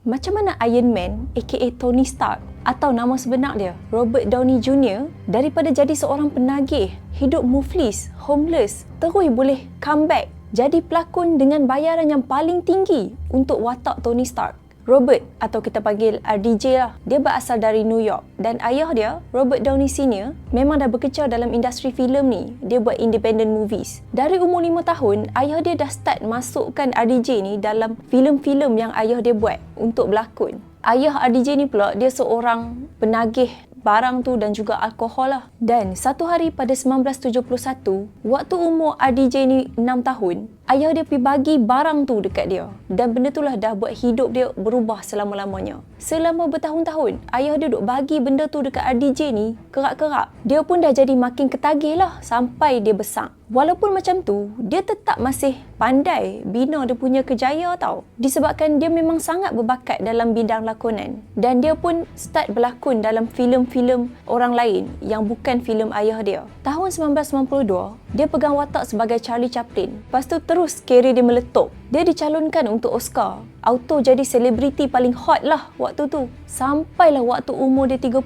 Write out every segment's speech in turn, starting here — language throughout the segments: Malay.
macam mana Iron Man aka Tony Stark atau nama sebenar dia Robert Downey Jr. daripada jadi seorang penagih, hidup muflis, homeless, terus boleh comeback jadi pelakon dengan bayaran yang paling tinggi untuk watak Tony Stark. Robert atau kita panggil RDJ lah. Dia berasal dari New York dan ayah dia, Robert Downey Sr. memang dah bekerja dalam industri filem ni. Dia buat independent movies. Dari umur 5 tahun, ayah dia dah start masukkan RDJ ni dalam filem-filem yang ayah dia buat untuk berlakon. Ayah RDJ ni pula dia seorang penagih barang tu dan juga alkohol lah. Dan satu hari pada 1971, waktu umur RDJ ni 6 tahun, ayah dia pergi bagi barang tu dekat dia. Dan benda tu lah dah buat hidup dia berubah selama-lamanya. Selama bertahun-tahun, ayah dia duk bagi benda tu dekat RDJ ni kerak-kerak. Dia pun dah jadi makin ketagih lah sampai dia besar. Walaupun macam tu, dia tetap masih pandai bina dia punya kejaya tau. Disebabkan dia memang sangat berbakat dalam bidang lakonan. Dan dia pun start berlakon dalam filem-filem orang lain yang bukan filem ayah dia. Tahun 1992, dia pegang watak sebagai Charlie Chaplin. Lepas tu terus kerjaya dia meletup. Dia dicalonkan untuk Oscar. Auto jadi selebriti paling hot lah waktu tu. Sampailah waktu umur dia 30,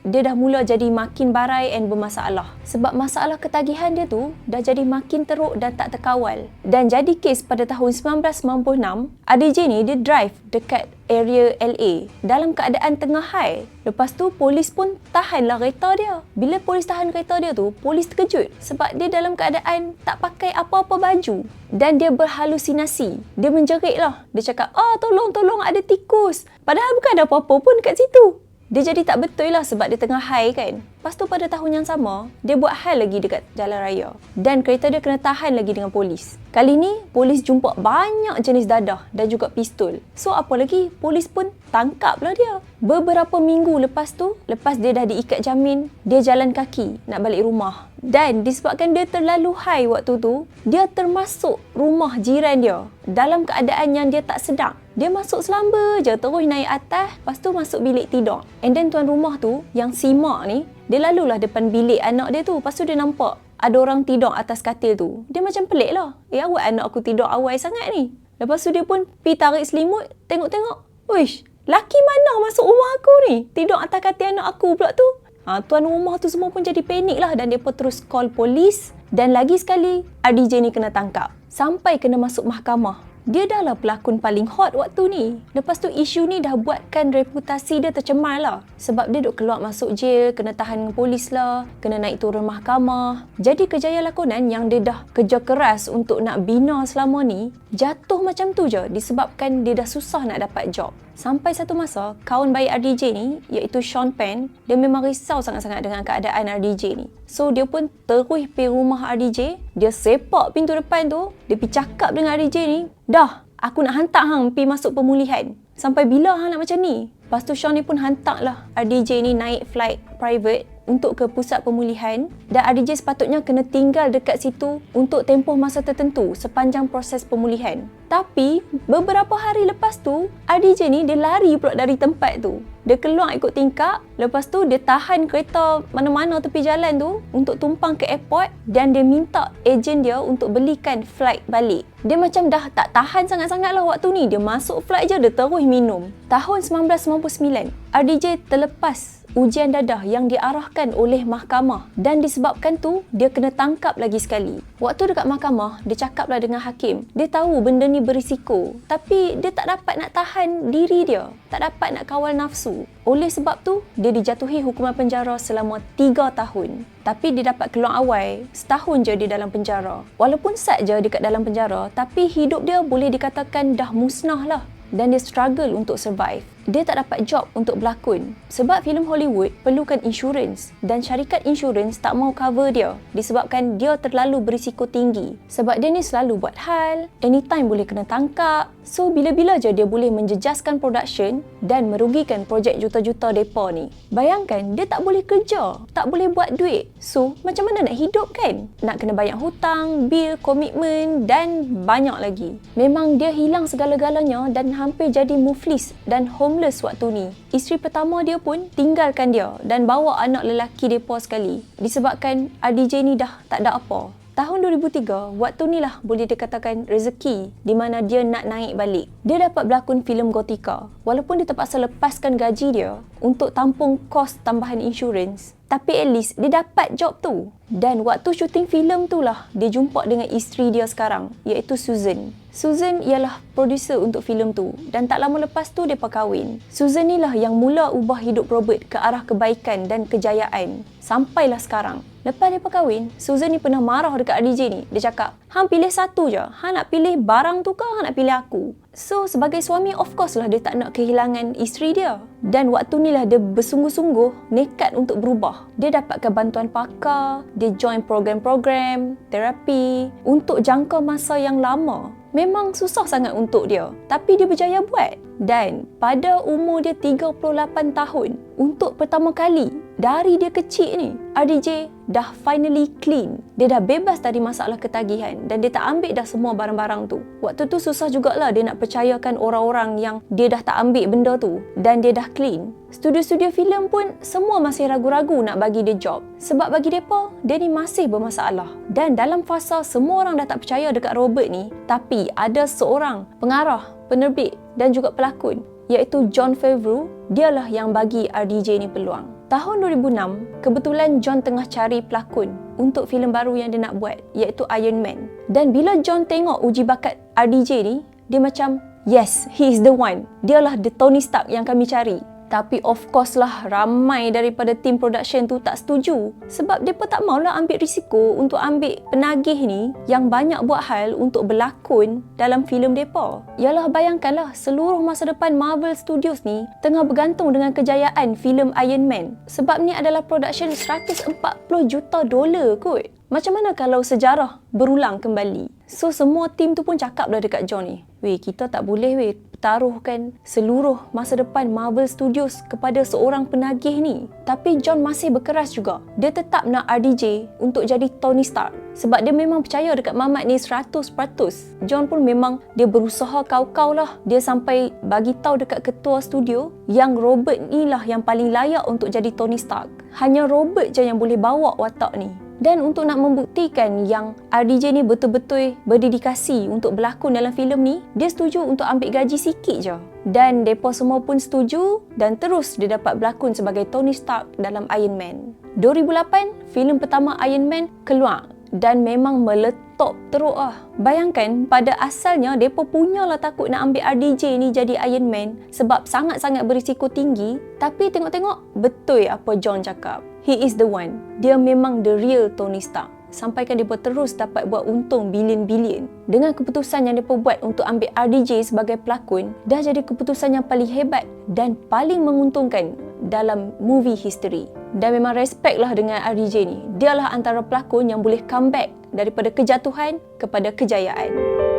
dia dah mula jadi makin barai and bermasalah. Sebab masalah ketagihan dia tu dah jadi makin teruk dan tak terkawal. Dan jadi kes pada tahun 1996, ADJ ni dia drive dekat area LA dalam keadaan tengah high. Lepas tu polis pun tahanlah kereta dia. Bila polis tahan kereta dia tu, polis terkejut sebab dia dalam keadaan tak pakai apa-apa baju dan dia berhalusinasi. Dia menjerit lah. Dia cakap, ah tolong, tolong ada tikus. Padahal bukan ada apa-apa pun dekat situ. Dia jadi tak betul lah sebab dia tengah high kan. Lepas tu pada tahun yang sama, dia buat hal lagi dekat jalan raya. Dan kereta dia kena tahan lagi dengan polis. Kali ni, polis jumpa banyak jenis dadah dan juga pistol. So apa lagi, polis pun tangkap lah dia. Beberapa minggu lepas tu, lepas dia dah diikat jamin, dia jalan kaki nak balik rumah. Dan disebabkan dia terlalu high waktu tu, dia termasuk rumah jiran dia dalam keadaan yang dia tak sedar. Dia masuk selamba je, terus naik atas, lepas tu masuk bilik tidur. And then tuan rumah tu, yang simak ni, dia lalulah depan bilik anak dia tu. Lepas tu dia nampak ada orang tidur atas katil tu. Dia macam pelik lah. Eh awak anak aku tidur awal sangat ni. Lepas tu dia pun pi tarik selimut. Tengok-tengok. Wish, laki mana masuk rumah aku ni? Tidur atas katil anak aku pula tu. Ha, tuan rumah tu semua pun jadi panik lah. Dan dia pun terus call polis. Dan lagi sekali, RDJ ni kena tangkap. Sampai kena masuk mahkamah dia dah lah pelakon paling hot waktu ni. Lepas tu isu ni dah buatkan reputasi dia tercemar lah. Sebab dia duk keluar masuk jail, kena tahan dengan polis lah, kena naik turun mahkamah. Jadi kejayaan lakonan yang dia dah kerja keras untuk nak bina selama ni, jatuh macam tu je disebabkan dia dah susah nak dapat job. Sampai satu masa, kawan baik RDJ ni, iaitu Sean Penn, dia memang risau sangat-sangat dengan keadaan RDJ ni. So, dia pun terus pergi rumah RDJ, dia sepak pintu depan tu, dia pergi cakap dengan RDJ ni, dah, aku nak hantar hang pergi masuk pemulihan. Sampai bila hang nak macam ni? Lepas tu Sean ni pun hantarlah RDJ ni naik flight private untuk ke pusat pemulihan dan RDJ sepatutnya kena tinggal dekat situ untuk tempoh masa tertentu sepanjang proses pemulihan. Tapi beberapa hari lepas tu RDJ ni dia lari pula dari tempat tu. Dia keluar ikut tingkap, lepas tu dia tahan kereta mana-mana tepi jalan tu untuk tumpang ke airport dan dia minta ejen dia untuk belikan flight balik. Dia macam dah tak tahan sangat-sangat lah waktu ni. Dia masuk flight je, dia terus minum. Tahun 1999, RDJ terlepas ujian dadah yang diarahkan oleh mahkamah dan disebabkan tu dia kena tangkap lagi sekali. Waktu dekat mahkamah, dia cakaplah dengan hakim. Dia tahu benda ni berisiko tapi dia tak dapat nak tahan diri dia. Tak dapat nak kawal nafsu. Oleh sebab tu, dia dijatuhi hukuman penjara selama 3 tahun. Tapi dia dapat keluar awal, setahun je di dalam penjara. Walaupun sat je dekat dalam penjara, tapi hidup dia boleh dikatakan dah musnah lah. Dan dia struggle untuk survive dia tak dapat job untuk berlakon. Sebab filem Hollywood perlukan insurans dan syarikat insurans tak mau cover dia disebabkan dia terlalu berisiko tinggi. Sebab dia ni selalu buat hal anytime boleh kena tangkap. So bila-bila je dia boleh menjejaskan production dan merugikan projek juta-juta depa ni. Bayangkan dia tak boleh kerja tak boleh buat duit. So macam mana nak hidup kan? Nak kena bayar hutang bil komitmen dan banyak lagi. Memang dia hilang segala-galanya dan hampir jadi muflis dan home homeless waktu ni. Isteri pertama dia pun tinggalkan dia dan bawa anak lelaki depa sekali disebabkan RDJ ni dah tak ada apa. Tahun 2003, waktu ni lah boleh dikatakan rezeki di mana dia nak naik balik. Dia dapat berlakon filem Gotika. Walaupun dia terpaksa lepaskan gaji dia untuk tampung kos tambahan insurans, tapi at least dia dapat job tu. Dan waktu syuting filem tu lah dia jumpa dengan isteri dia sekarang iaitu Susan. Susan ialah producer untuk filem tu dan tak lama lepas tu dia kahwin. Susan ni lah yang mula ubah hidup Robert ke arah kebaikan dan kejayaan. Sampailah sekarang. Lepas dia kahwin, Susan ni pernah marah dekat RDJ ni. Dia cakap, Hang pilih satu je. Hang nak pilih barang tu ke hang nak pilih aku? So sebagai suami of course lah dia tak nak kehilangan isteri dia. Dan waktu ni lah dia bersungguh-sungguh nekat untuk berubah. Dia dapatkan bantuan pakar, dia join program-program, terapi untuk jangka masa yang lama. Memang susah sangat untuk dia, tapi dia berjaya buat. Dan pada umur dia 38 tahun, untuk pertama kali dari dia kecil ni, RDJ dah finally clean. Dia dah bebas dari masalah ketagihan dan dia tak ambil dah semua barang-barang tu. Waktu tu susah jugalah dia nak percayakan orang-orang yang dia dah tak ambil benda tu dan dia dah clean. Studio-studio filem pun semua masih ragu-ragu nak bagi dia job. Sebab bagi depa, dia ni masih bermasalah. Dan dalam fasa semua orang dah tak percaya dekat Robert ni, tapi ada seorang pengarah, penerbit dan juga pelakon iaitu John Favreau, dialah yang bagi RDJ ni peluang. Tahun 2006, kebetulan John tengah cari pelakon untuk filem baru yang dia nak buat iaitu Iron Man. Dan bila John tengok uji bakat RDJ ni, dia macam, yes, he is the one. Dialah the Tony Stark yang kami cari. Tapi of course lah ramai daripada tim production tu tak setuju sebab mereka tak maulah ambil risiko untuk ambil penagih ni yang banyak buat hal untuk berlakon dalam filem mereka. Yalah bayangkanlah seluruh masa depan Marvel Studios ni tengah bergantung dengan kejayaan filem Iron Man sebab ni adalah production 140 juta dolar kot. Macam mana kalau sejarah berulang kembali? So semua tim tu pun cakap dah dekat John ni. Weh, kita tak boleh weh taruhkan seluruh masa depan Marvel Studios kepada seorang penagih ni. Tapi John masih berkeras juga. Dia tetap nak RDJ untuk jadi Tony Stark. Sebab dia memang percaya dekat Mamat ni 100%. John pun memang dia berusaha kau-kau lah. Dia sampai bagi tahu dekat ketua studio yang Robert ni lah yang paling layak untuk jadi Tony Stark. Hanya Robert je yang boleh bawa watak ni. Dan untuk nak membuktikan yang RDJ ni betul-betul berdedikasi untuk berlakon dalam filem ni, dia setuju untuk ambil gaji sikit je. Dan mereka semua pun setuju dan terus dia dapat berlakon sebagai Tony Stark dalam Iron Man. 2008, filem pertama Iron Man keluar dan memang meletup teruk lah. Bayangkan pada asalnya mereka punyalah takut nak ambil RDJ ni jadi Iron Man sebab sangat-sangat berisiko tinggi tapi tengok-tengok betul apa John cakap. He is the one. Dia memang the real Tony Stark. Sampaikan dia terus dapat buat untung bilion-bilion. Dengan keputusan yang dia buat untuk ambil RDJ sebagai pelakon, dah jadi keputusan yang paling hebat dan paling menguntungkan dalam movie history. Dan memang respect lah dengan RDJ ni. Dialah antara pelakon yang boleh comeback daripada kejatuhan kepada kejayaan.